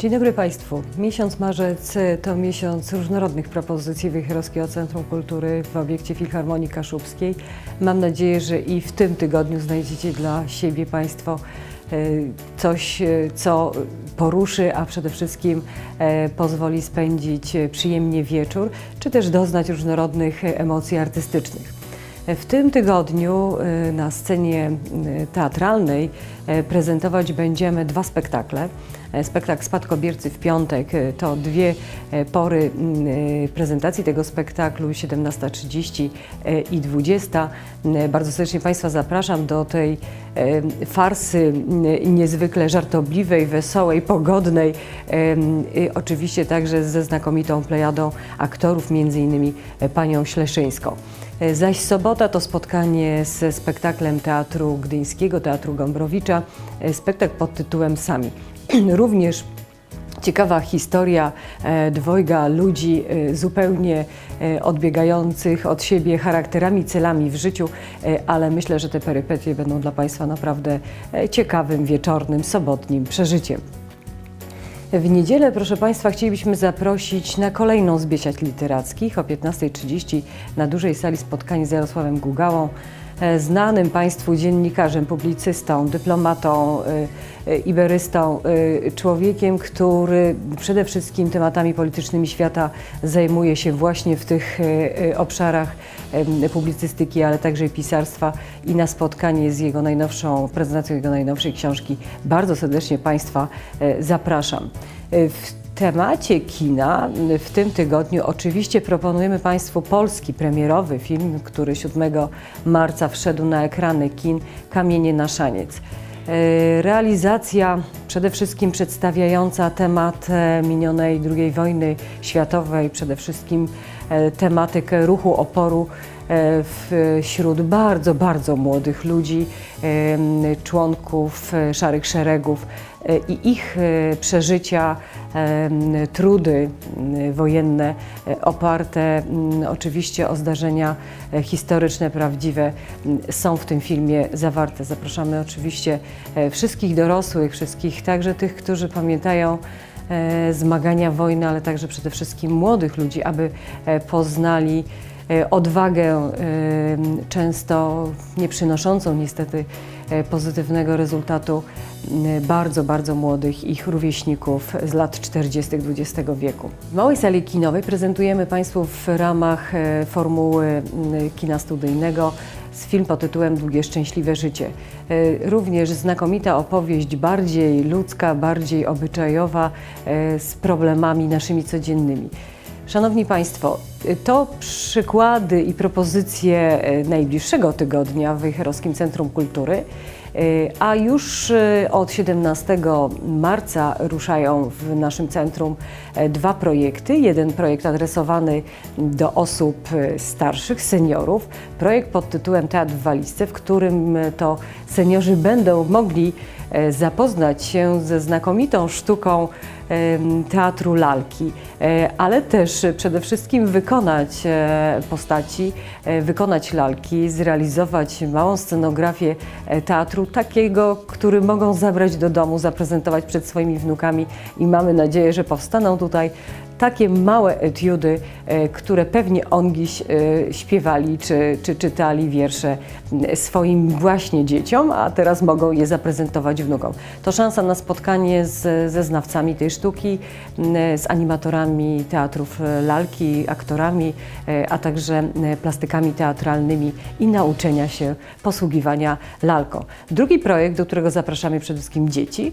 Dzień dobry Państwu. Miesiąc marzec to miesiąc różnorodnych propozycji Wejherowskiego Centrum Kultury w obiekcie Filharmonii Kaszubskiej. Mam nadzieję, że i w tym tygodniu znajdziecie dla siebie Państwo coś, e, co poruszy, a przede wszystkim e, pozwoli spędzić e, przyjemnie wieczór, czy też doznać różnorodnych e, emocji artystycznych. W tym tygodniu na scenie teatralnej prezentować będziemy dwa spektakle. E, Spektakl Spadkobiercy w piątek y, to dwie e, pory y, prezentacji tego spektaklu 17.30 y, i 20. Y, Bardzo serdecznie Państwa zapraszam do tej farsy y, niezwykle żartobliwej, wesołej, pogodnej. y, Oczywiście także ze znakomitą plejadą aktorów, między innymi e, panią Śleszyńską. E, Zaś sobota to spotkanie ze spektaklem Teatru Gdyńskiego, Teatru Gombrowicza, e, spektakl pod tytułem Sami. Również ciekawa historia e, dwojga ludzi e, zupełnie odbiegających od siebie charakterami, celami w życiu, ale myślę, że te perypetie będą dla Państwa naprawdę ciekawym, wieczornym, sobotnim przeżyciem. W niedzielę, proszę Państwa, chcielibyśmy zaprosić na kolejną z literackich o 15.30 na dużej sali spotkanie z Jarosławem Gugałą, znanym Państwu dziennikarzem, publicystą, dyplomatą, e, e, iberystą, e, człowiekiem, który przede wszystkim tematami politycznymi świata zajmuje się właśnie w tych e, e, obszarach publicystyki, ale także pisarstwa i na spotkanie z jego najnowszą, prezentacją jego najnowszej książki bardzo serdecznie Państwa e, zapraszam. E, W temacie kina w tym tygodniu oczywiście proponujemy Państwu polski premierowy film, który 7 marca wszedł na ekrany kin Kamienie na szaniec. E, Realizacja przede wszystkim przedstawiająca temat e, minionej II wojny światowej, przede wszystkim e, tematykę ruchu oporu wśród bardzo, bardzo młodych ludzi, członków e, szarych szeregów e, i ich e, przeżycia, trudy wojenne e, oparte oczywiście o zdarzenia e, historyczne, prawdziwe są w tym filmie zawarte. Zapraszamy oczywiście e, wszystkich dorosłych, wszystkich także tych, którzy pamiętają e, zmagania wojny, ale także przede wszystkim młodych ludzi, aby e, poznali e, odwagę, e, często nie przynoszącą niestety e, pozytywnego rezultatu bardzo, bardzo młodych ich rówieśników z lat 40. XX wieku. W Małej Sali Kinowej prezentujemy Państwu w ramach e, formuły kina studyjnego z film pod tytułem Długie Szczęśliwe Życie. E, Również znakomita opowieść, bardziej ludzka, bardziej obyczajowa, e, z problemami naszymi codziennymi. Szanowni Państwo, to przykłady i propozycje y, najbliższego tygodnia w Wejherowskim Centrum Kultury, y, a już y, od 17 marca ruszają w naszym centrum e, dwa projekty. Jeden projekt adresowany do osób starszych, seniorów, projekt pod tytułem Teatr w walizce, w którym to seniorzy będą mogli e, zapoznać się ze znakomitą sztuką teatru lalki, e, ale też przede wszystkim wykonać e, postaci, e, wykonać lalki, zrealizować małą scenografię e, teatru, takiego, który mogą zabrać do domu, zaprezentować przed swoimi wnukami i mamy nadzieję, że powstaną tutaj takie małe etiudy, e, które pewnie ongiś e, śpiewali czy, czy czytali wiersze swoim właśnie dzieciom, a teraz mogą je zaprezentować wnukom. To szansa na spotkanie z, ze znawcami tej sztuki, z animatorami teatrów e, lalki, aktorami, a także plastykami teatralnymi i nauczenia się posługiwania lalką. Drugi projekt, do którego zapraszamy przede wszystkim dzieci,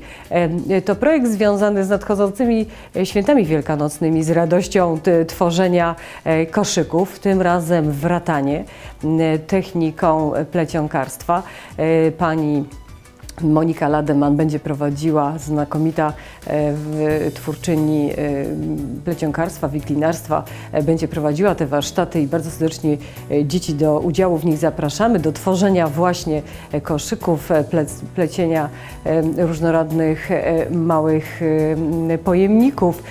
to projekt związany z nadchodzącymi świętami wielkanocnymi, z radością tworzenia e, koszyków, tym razem w ratanie, m, techniką plecionkarstwa. E, Pani Monika Lademan będzie prowadziła, znakomita e, twórczyni e, plecionkarstwa, wiklinarstwa, e, będzie prowadziła te warsztaty i bardzo serdecznie dzieci do udziału w nich zapraszamy, do tworzenia właśnie koszyków, plec, plecienia różnorodnych małych pojemników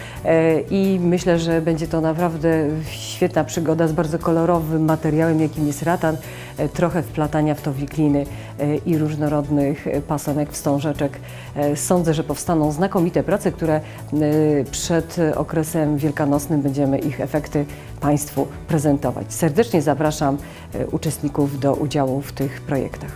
i myślę, że będzie to naprawdę świetna przygoda z bardzo kolorowym materiałem, jakim jest ratan, trochę wplatania w to wikliny i różnorodnych e, pasonek, wstążeczek. E, Sądzę, że powstaną znakomite prace, które e, przed okresem wielkanocnym będziemy ich efekty Państwu prezentować. Serdecznie zapraszam e, uczestników do udziału w tych projektach.